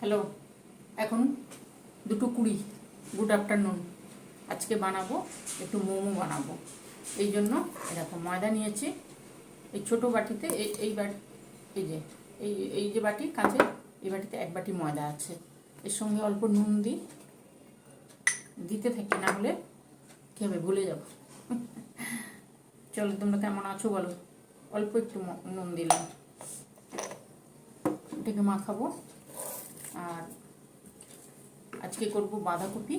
Hello এখন দুটো কুড়ি। গুড আফটারনুন আজকে বানাবো, একটু মোমো বানাবো। এই জন্য এরকম ময়দা নিয়েছি। এই ছোট বাটিতে, এই বাটি, এই যে, এই এই যে বাটি কাঁচে এই বাটিতে এক বাটি ময়দা আছে। এর সঙ্গে অল্প নুন দিই। দিতে থাকি, না হলে কী হবে ভুলে যাব। চলো, তোমরা কেমন আছো বলো? অল্প একটু নুন দিলাম। এটাকে মাখাবো। আর আজকে করব বাঁধাকপি।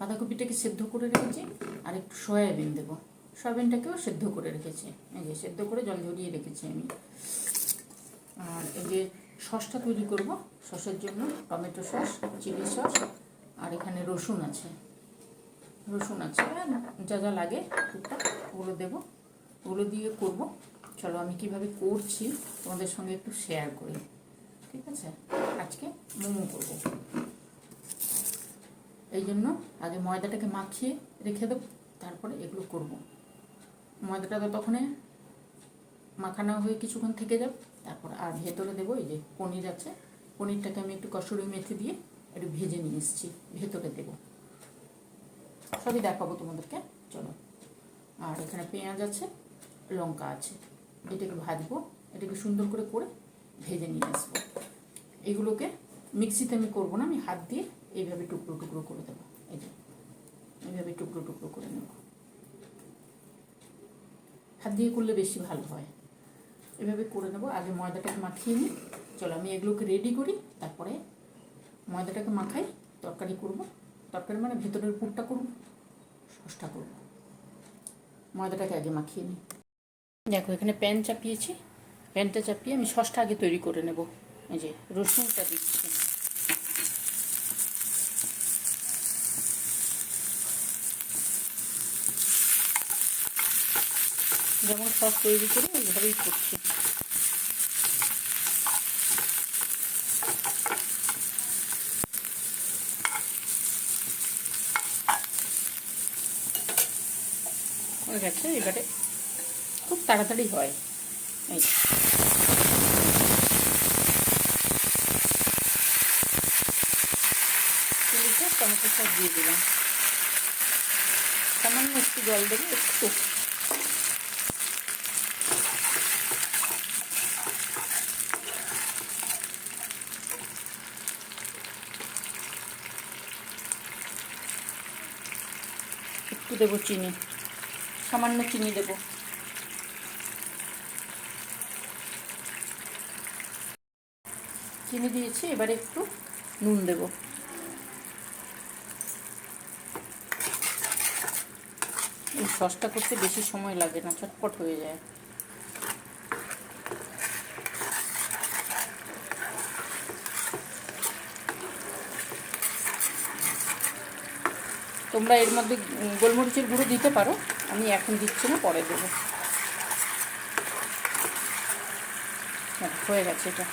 বাঁধাকপিটাকে সেদ্ধ করে রেখেছি, আর একটু সয়াবিন দেবো। সয়াবিনটাকেও সেদ্ধ করে রেখেছি। এই যে সেদ্ধ করে জল ঝরিয়ে রেখেছি আমি। আর এই যে সসটা তৈরি করব, সসের জন্য টমেটো সস, চিলি সস, আর এখানে রসুন আছে। রসুন আছে যা যা লাগে টুকটাক ওগুলো দেবো। ওগুলো দিয়ে করব। চলো আমি কীভাবে করছি তোমাদের সঙ্গে একটু শেয়ার করি। ঠিক আছে? আজকে মোমো করব। এই জন্য আগে ময়দাটাকে মাখিয়ে রেখে দেবো, তারপরে এগুলো করব। ময়দাটা তো তখন মাখানো হয়ে কিছুক্ষণ থেকে যাবে, তারপর আর ভেতরে দেবো এই যে পনির আছে। পনিরটাকে আমি একটু কসুরি মেথি দিয়ে একটু ভেজে নিয়ে এসেছি, ভেতরে দেবো। সবই দেখাবো তোমাদেরকে, চলো। আর এখানে পেঁয়াজ আছে, লঙ্কা আছে। এটাকে ভাজবো এটাকে সুন্দর করে করে ভেজে নিয়ে আসব। এগুলোকে মিক্সিতে আমি করব না, আমি হাত দিয়ে এইভাবে টুকরো টুকরো করে দেবো। এই যে, এইভাবে টুকরো টুকরো করে নেব। হাত দিয়ে করলে বেশি ভালো হয়। এভাবে করে নেব। আগে ময়দাটাকে মাখিয়ে নিই। চলো, আমি এগুলোকে রেডি করি, তারপরে ময়দাটাকে মাখাই, তরকারি করব। তরকারি মানে ভেতরের পুরটা করব, সসটা করব। ময়দাটাকে আগে মাখিয়ে নিই। দেখো, এখানে প্যান চাপিয়েছি। প্যানটা চাপিয়ে আমি সসটা আগে তৈরি করে নেব। এই যে রসুনটা দিচ্ছি। যেমন সস তৈরি করি ওইভাবেই করছি। হয়ে গেছে, এবারে খুব তাড়াতাড়ি হয়। এই চিলিটা টমেটো সস দিয়ে দিলাম সামান্য একটু জল দেবো একটু একটু দেবো চিনি সামান্য চিনি দেবো চিনি দিয়েছি এবারে একটু নুন দেবো। এই সসটা করতে বেশি সময় লাগে না চটপট হয়ে যায়। তোমরা এর মধ্যে গোলমরিচের গুঁড়ো দিতে পারো আমি এখন দিচ্ছি না পরে দেবো। হ্যাঁ, হয়ে গেছে এটা।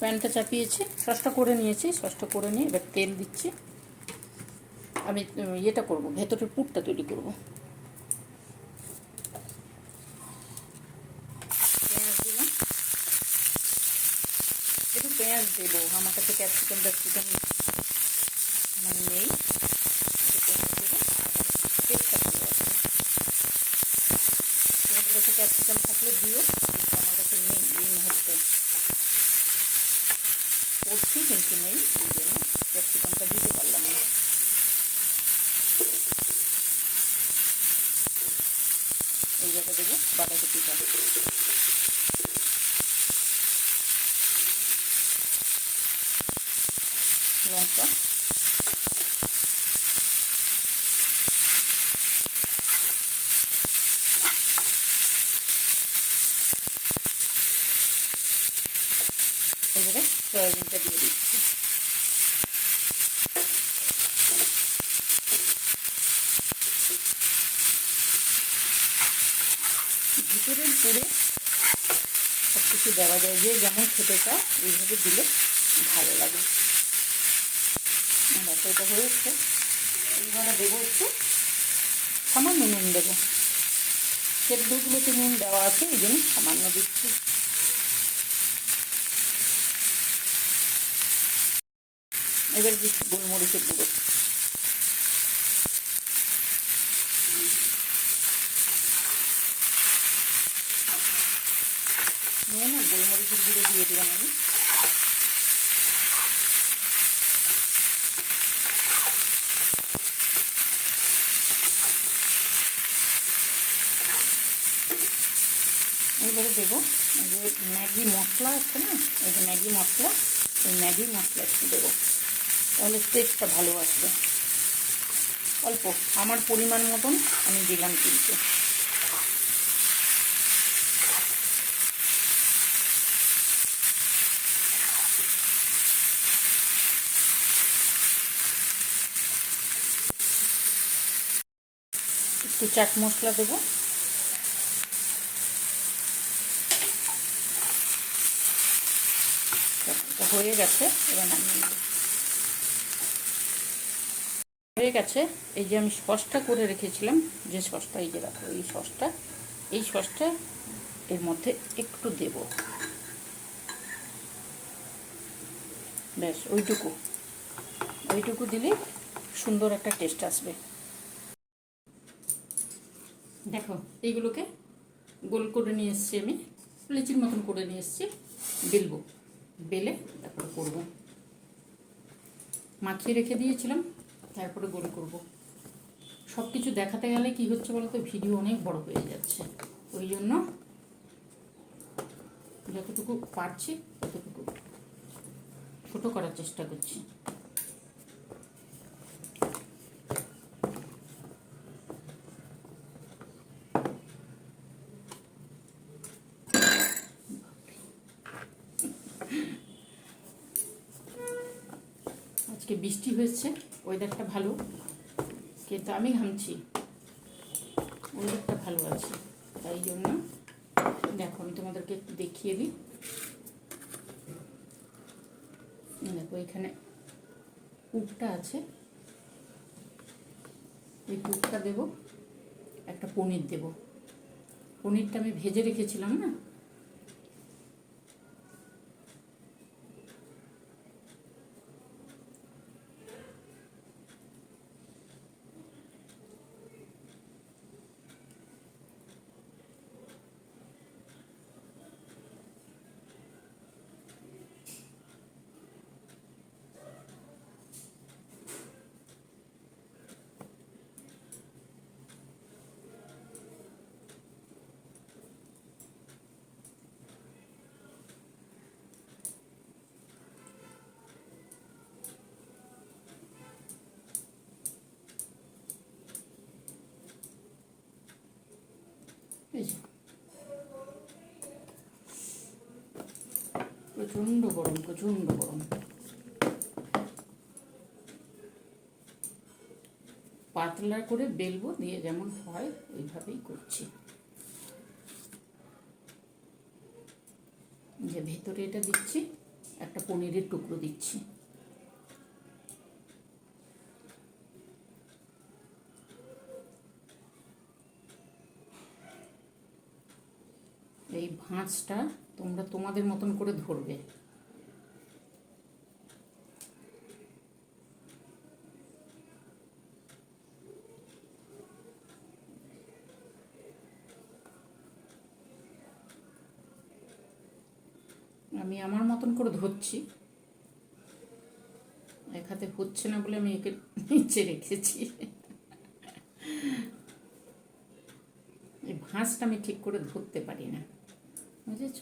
প্যানটা চাপিয়েছি, সসটা করে নিয়েছি, সসটা করে নিয়ে এবার তেল দিচ্ছি। আমি ইয়েটা করব, ভেতরের পুরটা তৈরি করব। পেঁয়াজ একটু পেঁয়াজ দেবো, আমার কাছে ক্যাপসিকাম ট্যাপসিকাম মানে নেই। ক্যাপসিকাম থাকলে দিও কিন্তু আমার কাছে নেই এই মুহূর্তে করছি কিন্তু নেই এই জন্য ক্যাপসিকামটা দিতে পারলাম না এই জায়গা দেবো বাঁধাকপিটা লঙ্কা এবারে সয়াবিনটা দিয়ে দিচ্ছি ভিতরের পুরে সব কিছু দেওয়া যায়। যে যেমন খেতে চায় এইভাবে দিলে ভালো লাগে। এটা হয়েছে। এইবারে দেবো একটু সামান্য নুন দেবো। সেদ্ধগুলোতে নুন দেওয়া আছে, এই জন্য সামান্য দিচ্ছি। এবার দিচ্ছি গোলমরিচের গুঁড়ো। নিয়ে না গোলমরিচের গুঁড়ো দিয়ে দিলাম আমি। এবারে দেবো যে ম্যাগি মশলা আছে না, এই যে ম্যাগি মশলা, এই ম্যাগি মশলা একটু দেবো। তাহলে টেস্টটা ভালো আসবে। অল্প, আমার পরিমাণ মতন আমি দিলাম কিন্তু। একটু চাট মশলা দেবো। হয়ে গেছে, এবার নামিয়ে নেব। হয়ে গেছে, এই যে আমি সসটা করে রেখেছিলাম, যে সসটা, এই যে রাখো এই সসটা এই সসটা এর মধ্যে একটু দেব। ব্যাস, ওইটুকু। ওইটুকু দিলে সুন্দর একটা টেস্ট আসবে। দেখো, এইগুলোকে গোল করে নিয়ে এসছি আমি, লেচির মতন করে নিয়ে এসছি, বেলবো। বেলে তারপরে করব। মাখিয়ে রেখে দিয়েছিলাম, তারপরে গোল করব। সব কিছু দেখাতে গেলে কি হচ্ছে বলতো, ভিডিও অনেক বড় হয়ে যাচ্ছে। ওই জন্য যতটুকু পারছি ততটুকু ছোটো করার চেষ্টা করছি। আজকে বৃষ্টি হয়েছে ওয়েদারটা ভালো। কিন্তু আমি ঘামছি। ওয়েদারটা ভালো আছে, তাই জন্য দেখো আমি তোমাদেরকে একটু দেখিয়ে দিই। দেখো এখানে কুকটা আছে। এই কুকটা দেব, একটা পনির দেব। পনিরটা আমি ভেজে রেখেছিলাম না এই যে প্রচণ্ড গরম প্রচণ্ড গরম পাতলা করে বেলবো, দিয়ে যেমন হয় ওইভাবেই করছি। যে ভেতরে এটা দিচ্ছি, একটা পনিরের টুকরো দিচ্ছি। এই ভাঁজটা তোমরা তোমাদের মতন করে ধরবে। আমি আমার মতন করে ধরছি। এক হাতে হচ্ছে না বলে আমি একে নিচে রেখেছি। এই ভাঁজটা আমি ঠিক করে ধরতে পারি না। বুঝেছ?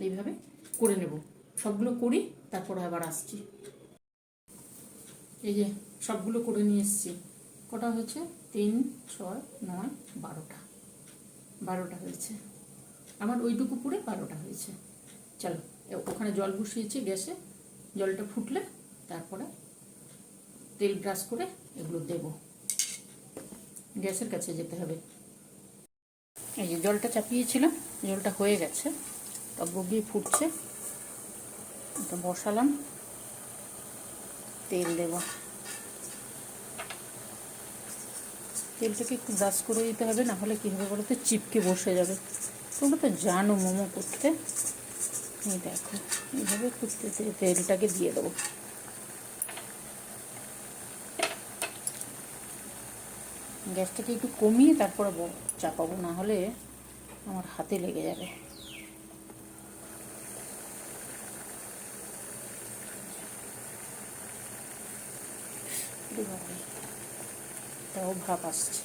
এইভাবে করে নেব। সবগুলো করি, তারপর আবার আসছি। এই যে, সবগুলো করে নিয়ে এসছি। কটা হয়েছে? তিন, ছয়, নয়, বারোটা। বারোটা হয়েছে। আমার ওইটুকু পুরে বারোটা হয়েছে। চলো ওখানে জল বসিয়েছি গ্যাসে। জলটা ফুটলে তারপরে তেল ব্রাশ করে এগুলো দেব। গ্যাসের কাছে যেতে হবে। এই যে জলটা চাপিয়েছিলাম, জলটা হয়ে গেছে। টক গিয়ে ফুটছে। বসালাম। তেল দেব। তেলটাকে একটু ব্রাশ করে দিতে হবে, না হলে কী হবে বলো তো চিপকে বসে যাবে। তোমরা তো জানো মোমো করতে। এই দেখো, এইভাবে খুঁজতে তেলটাকে দিয়ে দেবো। গ্যাসটাকে একটু কমিয়ে তারপরে চাপাবো, না হলে আমার হাতে লেগে যাবে। তাও ভাব আসছে।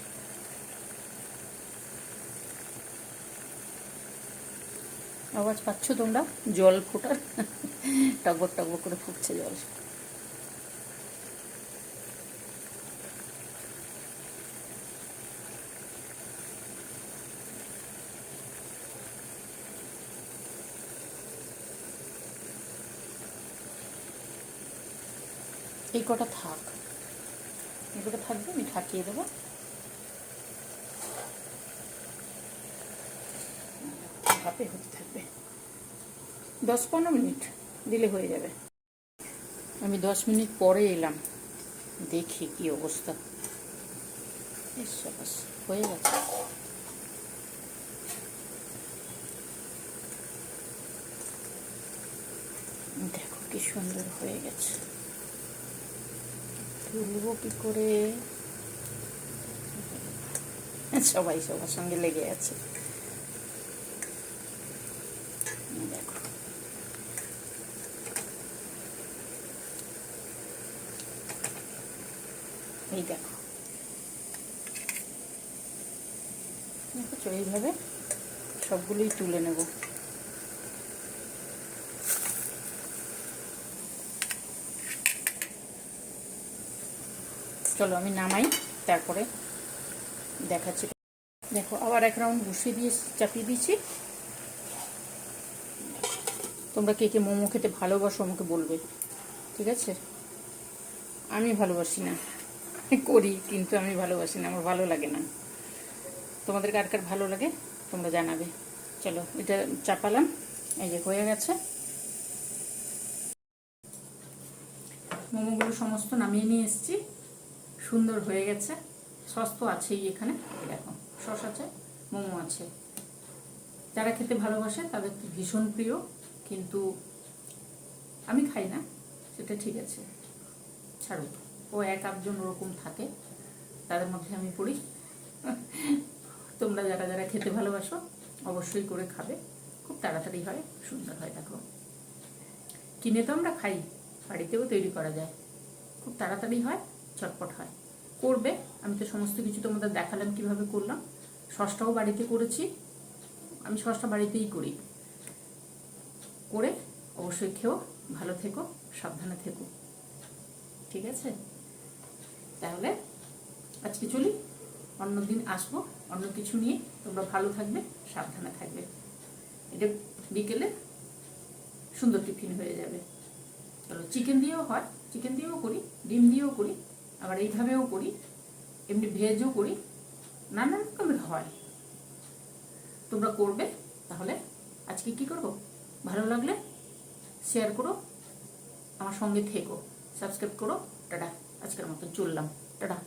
আওয়াজ পাচ্ছ তোমরা? জল ফোটার। টগবর টগবর করে ফুটছে জল। এই কটা থাক। এগুলো থাকবে, আমি ঠাকিয়ে দেবো। ভাপে হতে থাকবে। দশ পনেরো মিনিট দিলে হয়ে যাবে। আমি দশ মিনিট পরে এলাম। দেখি কি অবস্থা। হয়ে গেছে। দেখো কি সুন্দর হয়ে গেছে। তুলবো কি করে। সবাই সবার সঙ্গে লেগে আছে। দেখো। এই দেখো দেখো, এইভাবে সবগুলোই তুলে নেব। চলো আমি নামাই, তারপরে দেখাচ্ছি। দেখো, আবার এক রাউন্ড বসিয়ে দিয়ে চাপিয়ে দিয়েছি। তোমরা কে কে মোমো খেতে ভালোবাসো আমাকে বলবে, ঠিক আছে? আমি ভালোবাসি না করি, কিন্তু আমি ভালোবাসি না, আমার ভালো লাগে না। তোমাদের কার কার ভালো লাগে, তোমরা জানাবে। চলো, এটা চাপালাম, এই যে হয়ে গেছে। মোমোগুলো সমস্ত নামিয়ে নিয়ে এসেছি। সুন্দর হয়ে গেছে। সস তো আছেই এখানে। দেখো সস আছে, মোমো আছে। যারা খেতে ভালোবাসে তাদের তো ভীষণ প্রিয়, কিন্তু আমি খাই না, সেটা ঠিক আছে। ছাড়ুক ও এক আধজন ওরকম থাকে তাদের মধ্যে আমি পড়ি। তোমরা যারা যারা খেতে ভালোবাসো, অবশ্যই করে খাবে। খুব তাড়াতাড়ি হয়, সুন্দর হয়, দেখো। কিনে তো আমরা খাই, বাড়িতেও তৈরি করা যায়। খুব তাড়াতাড়ি হয়। চটপট হয়। করবে, আমি তো সমস্ত কিছু তোমাদের দেখালাম কীভাবে করলাম। সসটাও বাড়িতে করেছি, আমি সসটা বাড়িতেই করি। করে অবশ্যই খেও, ভালো থেকো, সাবধানে থেকো। ঠিক আছে? তাহলে আজকে চলি, অন্য দিন আসব, অন্য কিছু নিয়ে। তোমরা ভালো থাকবে, সাবধানে থাকবে। এটা বিকেলে সুন্দর টিফিন হয়ে যাবে। চলো, চিকেন দিয়েও হয়, চিকেন দিয়েও করি, ডিম দিয়েও করি। আবার এইভাবেও করি, এমনি ভেজও করি, নানান রকমের হয়। তোমরা করবে, তাহলে আজকে কি করব? ভালো লাগলে শেয়ার করো, আমার সঙ্গে থেকো সাবস্ক্রাইব করো, টাটা, আজকের মতো চললাম, টাটা।